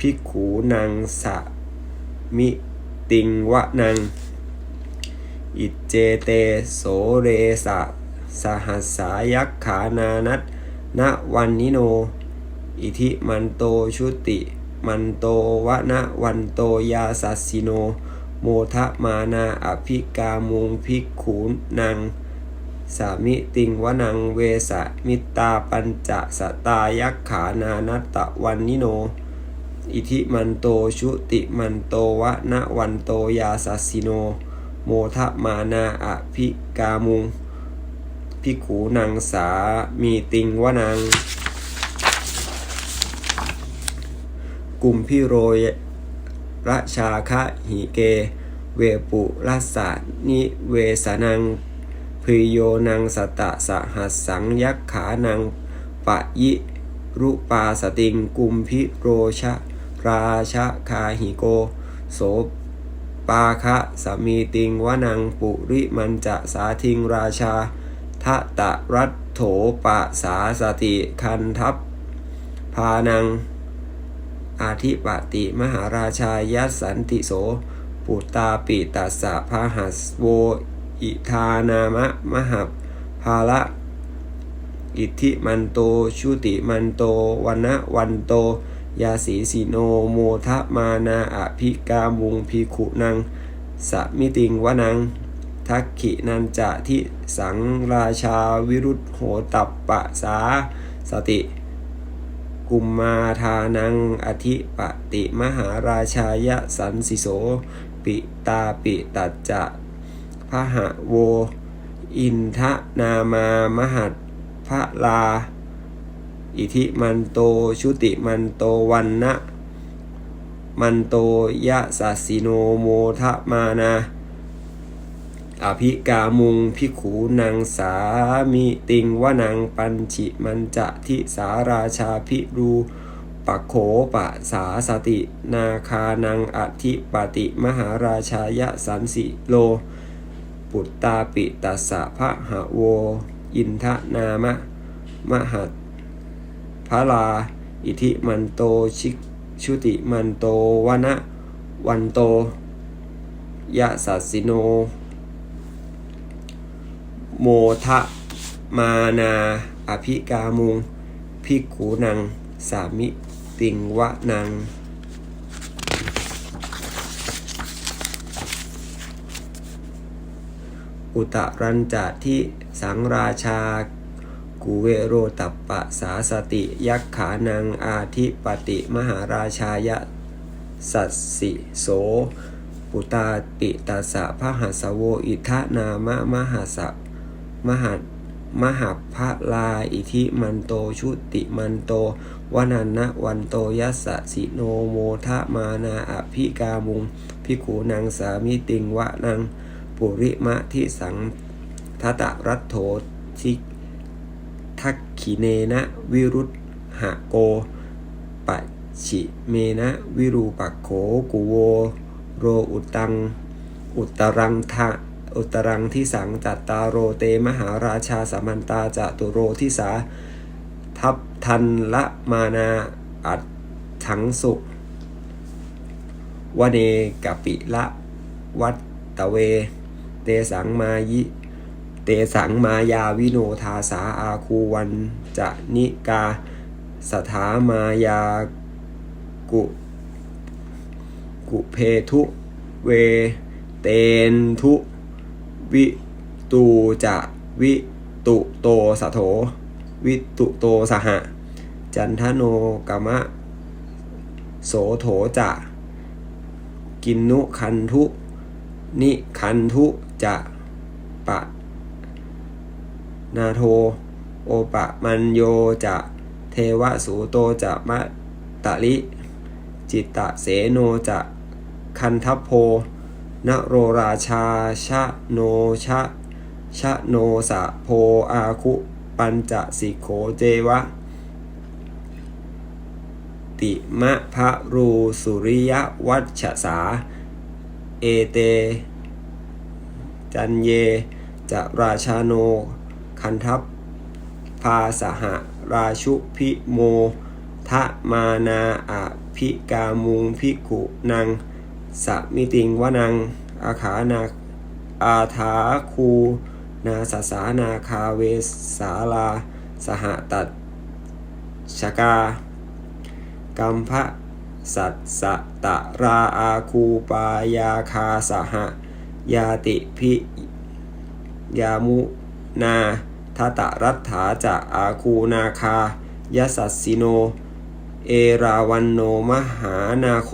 ภิกขูนางสะมิติงวะนังอิจเจเตโสเรสะสหัสสายักขานานัตณวันนิโน อิทิมันโตชุติมันโตวะนะวันโตยาสัสสิโน โมทะมานาอภิกามุงภิกขูนังสามิติงวนังเวสะมิตาปัญจะสตายักขานานัตตะวันนิโน อิทิมันโตชุติมันโตวะนะวันโตยาสัสิโน โมทะมานาอภิกามุงพิขูนังสามีติงวะนังกลุ่มพิโรยระชาคะหิเก เวปุรัสสนิเวสนังพิโยนังสตะสหัสสังยักขานังปะยิรุปาสติงกุมพิโรชะ ราชะคาหิโก โสปาคะสมีติงวนังปุริมันจะสาทิงราชาทะตะรัตโถปะสาสติคันทัพพานัง อาทิปติมหาราชายัสสันติโส ปุตตาปิตัสสะพาหัสโวอิธานามะมหับภาละ อิทธิมันโตชุติมันโตวันนะวันโต ยาสีสีโนโมทะมานาอภิกามุงพีขุนังสมิติงวนัง ทักขินันจะทิสังราชาวิรุธโหตัปปะสาสติ กุมมาทานังอธิปติมหาราชายะสันสิโส ปิตาปิตัจจะพหะโว อินทะนามามหัดพระลา อิทิมันโตชุติมันโตวันนะมันโตยะสัสิโนโมทะมานาอภิกามุงพิขูนางสามิติงวนังปัญชิมันจะทิสาราชาพิรูปะโขปะสาสติ นาคานังอธิปติมหาราชายะสันสิโล ปุตตาปิตัสสะพะหะโว อินทะนามะ มหัด พระลา อิทิมันโตชิชุติมันโตวนะวันโตยะสัสสิโน โมทะมานาอภิกามุงพิกูนัง สามิติงวะนัง อุตรันจะที่สังราชา กุเวโรตัปปะสาสติ ยักขานังอาทิปติมหาราชายะสัสสิโส ปุตาปิตัสะพหัสโวอิทะนามะมหัสะมหัมหัพพะลาอิทิมันโตชุติมันโตวนันนะวันโตยัสสิโนโมทะมานาอภิกามุงพิขูนางสามิติงวะนังปุริมะทิสังทัตะรัตโถทิ ทักขิเนนะวิรุธหะโกปัจฉิเมนะวิรูปักโขกุโว โรอุตัง อุตรังทะอุตรังที่สังจัตตาโรเตมหาราชาสมันตาจตุโรทิสา ทัพทันละมานาอัดถังสุวเนกปิละวัตตะเว เตสังมายิ สังมายาวิโนทาสาอาคูวันจะนิกาสถามายากุกุเพทุเวเตนทุวิตูจะวิตุโตสะโถ วิตุโตสหะ จันทโนกมะ โสโถจะ กินนุคันทุ นิคันทุจะปะ นาโท โอปะมันโยจะเทวสูโตจะมะตะลิ จิตตะเสโนจะคันทัพโพนโรราชาชะโนชะชะโนสะโพอาคุปัญจสิโขเจวะ ติมะพะรูสุริยวัชสา เอเต จันเยจะราชาโน คันทัพพาสหราชุพิโมทะมานาอภิพิกามุงพิกุนังสมิติงวนังอาขานาอาถาคูนาสสานาคาเวสาลา สหตัดชกากัมพะสัตสตะราอาคูปายาคาสหยาติพิยามุนา ทตะรัตถาจะอาคูนาคายสัสสิโน เอราวันโนมหานาโค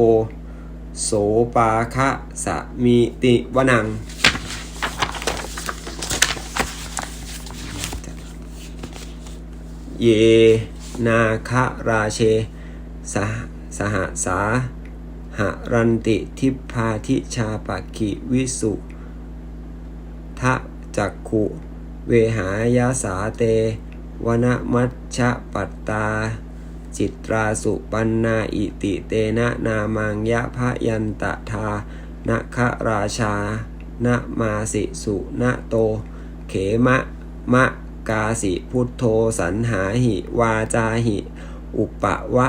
โสปาคะสะมีติวนังเยนาคะราเช สหสหสาหรันติทิพาทิชาปกิวิสุทะจักขุ เวหายาสาเตวนมัชชะปัตตา จิตราสุปันนาอิติเตนะนามังยะพะยันตะทานะคะราชานะมาสิสุนะโต เขมะมะกาสิพุทโธสันหาหิ วาจาหิ อุปะวะ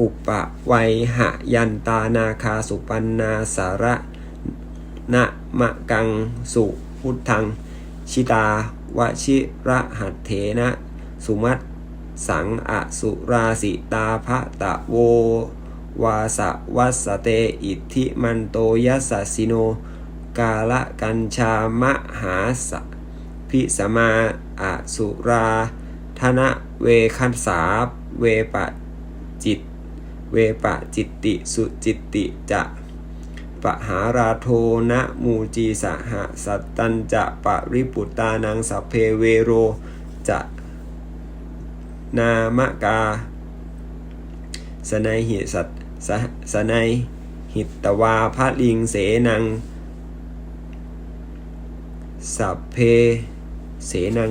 อุปะไวหะยันตานาคาสุปันนาสาระนะมะกังสุพุทธัง ชิตา วชิระหัตเถนะ สุมัตสังอสุราสิตาภะตะโว วาสะวัสเตอิทธิมันโตยัสสะสิโน กาละกัญชามหาสะพิสมาอสุราธนะเวคัสสาเวปะจิต เวปะจิตติสุจิตติจะ ปหาราโทนะมูจีสหสัตตัญจะปริปุตานังสัพเพเวโรจะนามกาสนัยหิสัตสสนัยหิตตวาพระลิงเสนังสัพเพเสนัง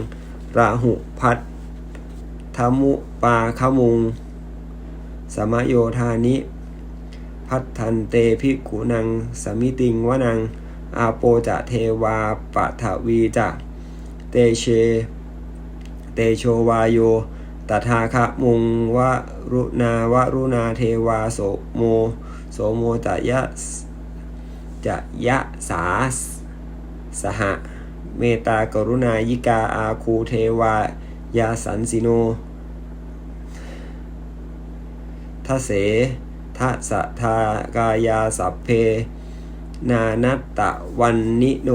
ราหุพัทธมุปาขมุง สมโยธานิ พัทธันเตภิกุนังสมิติงวนัง อาโปจะเทวาปะทวีจะเตเช เตโชวาโยตถาคะมุงวรุณาวรุณาเทวาโสโม โสโมจะยะจะยะสาสหะ เมตากรุณายิกาอาคูเทวายาสันสิโนทเส ทะสะทากายาสัพเพ นานัตตะวันนิโน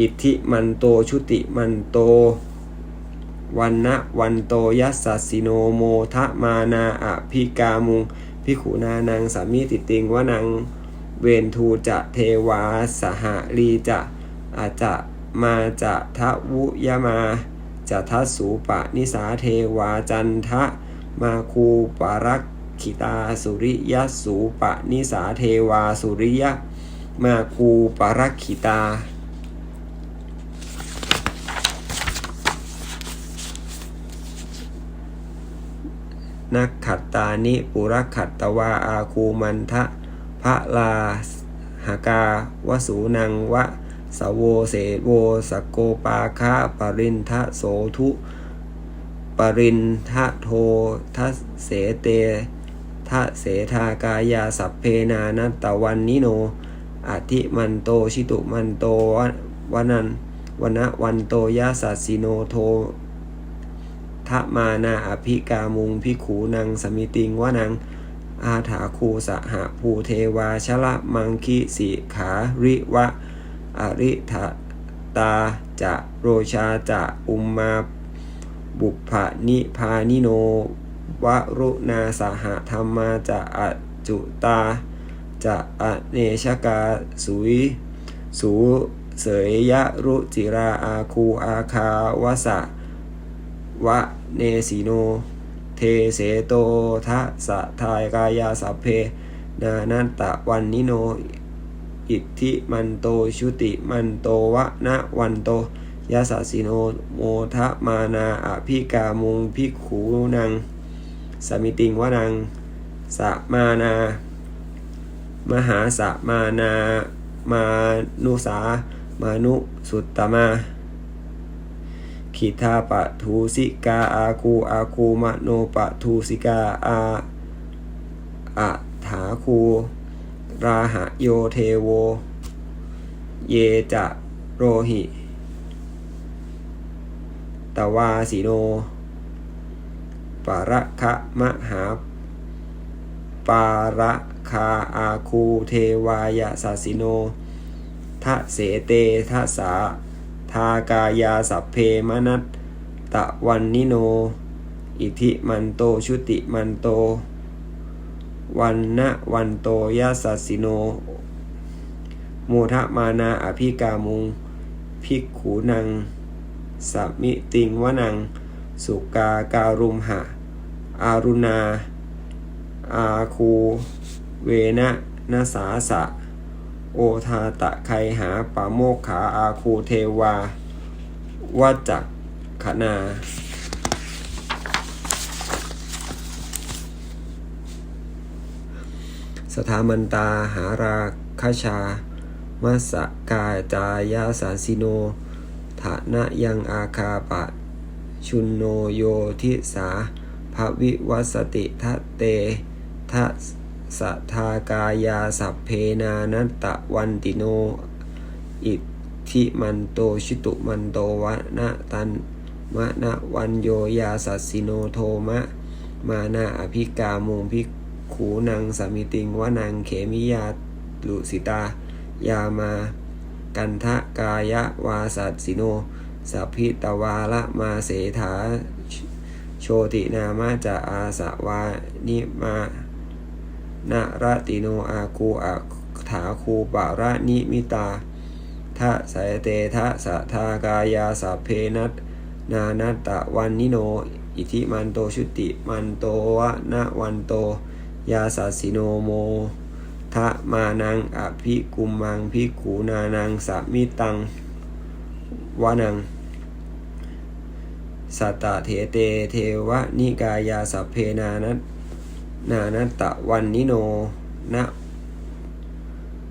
อิทธิมันโตชุติมันโต วันนะวันโตยัสสิโนโมทะมานาอภิกามุงพิขุนานังสามีติติงวนังเวนทูจะเทวาสหรีจะอาจะมาจะทะวุยมาจะทัสสูปะนิสาเทวาจันทะมาคูปารัก ขิตาสุริยสูปนิสาเทวาสุริยมาคูปารักขิตา นักขัตตานิปุรขัตตวาอาคูมันทะพระลาหากาวสูนังวะสโวเสโวสโกปาคะปรินทะโสทุ ปรินทะโททัสเสเต ทะเสทากายาสัพเพนานัตตวันนิโนอธิมันโตชิตุมันโตวนันวนะวันโตยาสัสสิโนโททะมานาอภิกามุงพิขูนังสมิติงวนัง อาถาคูสหภูเทวาชละมังคิสิขาริวะ อริทะตาจะโรชาจะอุมมาบุพนิพานิโน วรุณาสหธรรมาจะอจุตา จะอเนชกาสุยสูเสยยะรุจิราอาคูอาคาวสะวะเนสีโน เทเสโตทะสะทายกายาสัพเพ นานันตะวันนิโน อิทธิมันโตชุติมันโตวะนะวันโตยาสสิโนโมทะมานาอภิกามุงพิกขูนัง สมิติงวนังสมานา มหาสมานามานุสามานุสุตตมาขิทาปะทูสิกาอาคูอาคูมะโนปะทูสิกาอาอะถาคู ราหะโยเทโว เยจะโรหิ ตวาสิโน ปาระคะมหาปาระคาอาคูเทวายาสาสิโนทะเสเตทะสาทากายาสัพเพมนัตตะวันนิโน อิทิมันโตชุติมันโต วันนะวันโตยาสัสสิโนโมทะมานาอภิกามุง ภิกขูนังสัมมิติงวนัง สุกาการุมหะ อารุณา อาคู เวนะนาสาสะ โอทาตะไคหาปาโมกขาอาคูเทวาวัจจักขนา สถามันตาหาราคชามัสสกาจายาสาสิโนฐานะยังอาคาปะ ชุนโนโยทิสาภวิวัสติทะเตทะสะทากายาสัพเพนานัตตะวันติโน อิทธิมันโตชิตุมันโตวะนะตันมะนะวันโยยาสัสสิโนโทมะ มานาอภิกามุงพิขูนางสามิติงวะนางเขมิยาลุสิตา ยามา กันทะกายะวาสัสสิโน สัพพิตวาละมาเสถาโชตินามาจะอาสะวานิมานะระติโนอาคูอาถาคูปาระนิมิตาทะสายเตทะสะทากายาสัพเพนัตนานัตตะวันนิโน อิทิมันโตชุติมันโตวะนะวันโต ยาสัสิโนโมทะมานังอภิกุมังพิขูนานังสามิตังวานัง สัตตะเถเตเทวนิกายาสัพเพนานัตนานัตตะวันนิโนนะ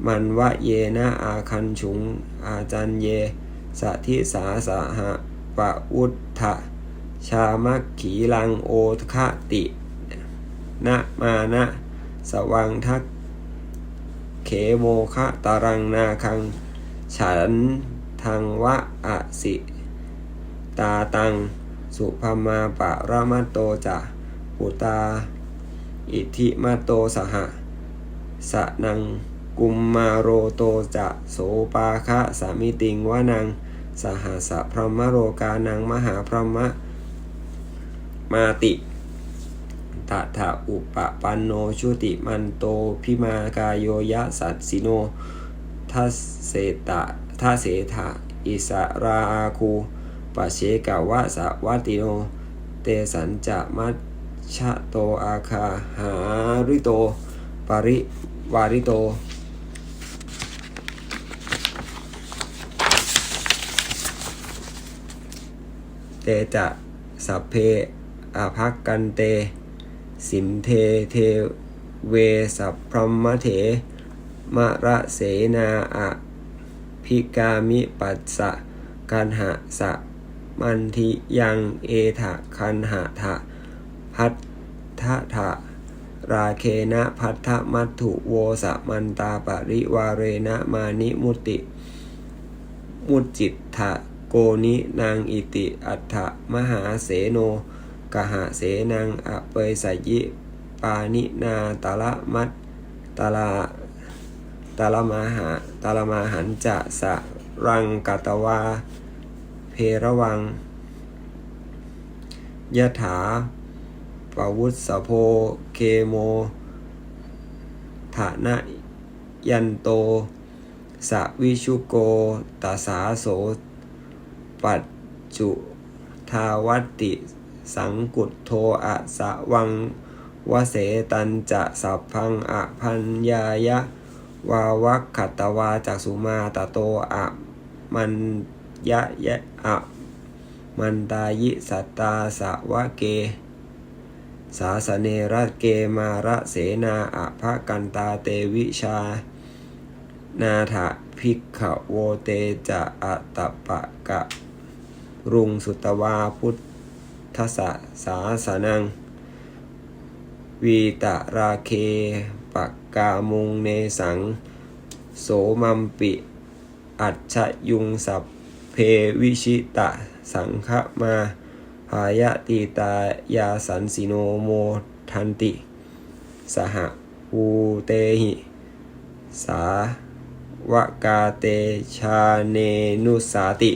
มันวะเยนะอาคันฉุงอาจันเยสัทิสาสหะปะอุทธะชามัคขีลังโอคะตินะมานะสวังทักเขโมคะตารังนาคัง ฉันทังวะอะสิ ตาตัง สุภมาปะระมะโตจะปุตา อิทิมาโตสหะสะนังกุมมาโรโตจะโสปาคะสามิติงวะนัง สหสะพรหมโรกานังมหาพรหมะมาติตถาอุปปันโนชุติมันโตพิมากายโยยะสัตสิโนทัสเสตะทัเสถาอิสราคู ปัจเชกาวะสะวัติโน เตสันจะมัชะโตอาคาหาริโต ปริวาริโต เตจะสัพเพอาภักกันเต สินเทเทเวสัพพรหมเถมะระเสนาอะพิกามิปัสสะกันหะสะ มันทิยังเอถะคันหะทะพัทธะทะราเคนะพัทธมัตถุโวสะมันตาปริวาเรนะมานิมุติ มุจจิตถะโกนินางอิติอัฏฐมหาเสโนกหาเสนังอเปยสยิปานินาตละมัตตาลาตาลมาหาตาลมาหันจะสะรังกตวา เพระวังยะถาปวุสสะโพเคโมฐานะยันโต สวิชุโกตาสาโส ปัจจุทาวัติ สังกุตโทอะสะวังวเสตันจะสัพพังอะพัญญายะ วาวัคขตตวาจากสุมาตโตอะมัน ยะยะอะมันตายิสัตตาสะวะเก สาสเนระเกมาระเสนาอะภะกันตาเตวิชา นาถะภิกขโวเตจะอะตะปะกะ รุงสุตวาพุทธสะสาสนัง วีตะราเคปักกามุงเนสัง โสมัมปิ อัจฉยุงสัพ เพวิชิตะสังฆมาพายติตายาสันสิโนโมทันติ สหภูเตหิ สาวกาเตชาเนนุสาติ